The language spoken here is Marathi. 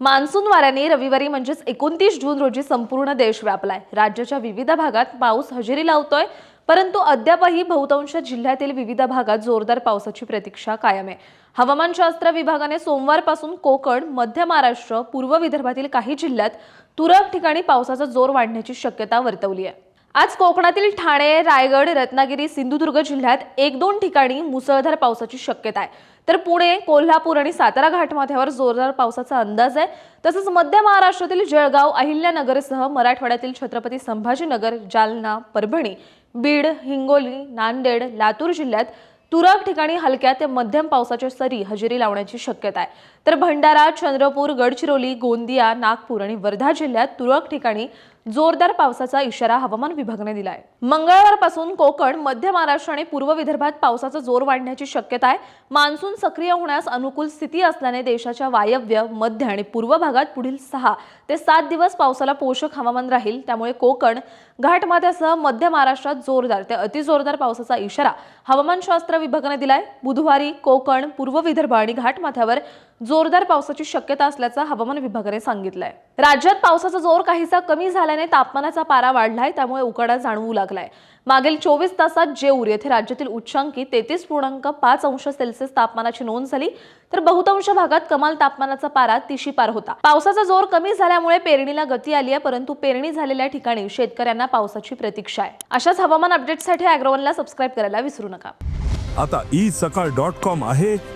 मान्सून वाऱ्याने रविवारी म्हणजेच एकोणतीस जून रोजी संपूर्ण देश व्यापलाय. राज्याच्या विविध भागात पाऊस हजेरी लावतोय परंतु अद्यापही बहुतांश जिल्ह्यातील विविध भागात जोरदार पावसाची प्रतीक्षा कायम आहे. हवामानशास्त्र विभागाने सोमवारपासून कोकण मध्य महाराष्ट्र पूर्व विदर्भातील काही जिल्ह्यात तुरळक ठिकाणी पावसाचा जोर वाढण्याची शक्यता वर्तवली आहे. आज कोकणातील ठाणे रायगड रत्नागिरी सिंधुदुर्ग जिल्ह्यात एक दोन ठिकाणी मुसळधार पावसाची शक्यता आहे. तर पुणे कोल्हापूर आणि सातारा घाटमाथ्यावर जोरदार पावसाचा अंदाज आहे. तसंच मध्य महाराष्ट्रातील जळगाव अहिल्यानगरसह मराठवाड्यातील छत्रपती संभाजीनगर जालना परभणी बीड हिंगोली नांदेड लातूर जिल्ह्यात तुरळक ठिकाणी हलक्या ते मध्यम पावसाच्या सरी हजेरी लावण्याची शक्यता आहे. तर भंडारा चंद्रपूर गडचिरोली गोंदिया नागपूर आणि वर्धा जिल्ह्यात तुरळक ठिकाणी जोरदार पावसाचा इशारा हवामान विभागाने दिलाय. मंगळवारपासून कोकण मध्य महाराष्ट्र आणि पूर्व विदर्भात पावसाचा जोर वाढण्याची शक्यता आहे. मान्सून सक्रिय होण्यास अनुकूल स्थिती असल्याने देशाच्या वायव्य मध्य आणि पूर्व भागात पुढील सहा ते सात दिवस पावसाला पोषक हवामान राहील. त्यामुळे कोकण घाटमाथ्यासह मध्य महाराष्ट्रात जोरदार ते अतिजोरदार पावसाचा इशारा हवामानशास्त्र विभागाने दिलाय. बुधवारी कोकण पूर्व विदर्भ आणि घाटमाथ्यावर जोरदार पावसाची शक्यता असल्याचं हवामान विभागाने सांगितलंय. राज्यात पावसाचा जोर काहीसा कमी झाल्याने तापमानाचा पारा वाढलाय त्यामुळे उकाडा जाणवू लागलाय. मागील चोवीस तासात जेऊर येथे राज्यातील उच्चांकी तेहतीस पूर्णांक पाच अंश सेल्सिअस तापमानाची नोंद झाली तर बहुतांश भागात कमाल तापमानाचा पारा तिशी पार होता. पावसाचा जोर कमी झाल्यामुळे पेरणीला गती आली आहे परंतु पेरणी झालेल्या ठिकाणी शेतकऱ्यांना पावसाची प्रतीक्षा आहे. अशाच हवामान अपडेटसाठी अॅग्रोवनला सबस्क्राईब करायला विसरू नका. आता ई सकाळ डॉट कॉम आहे.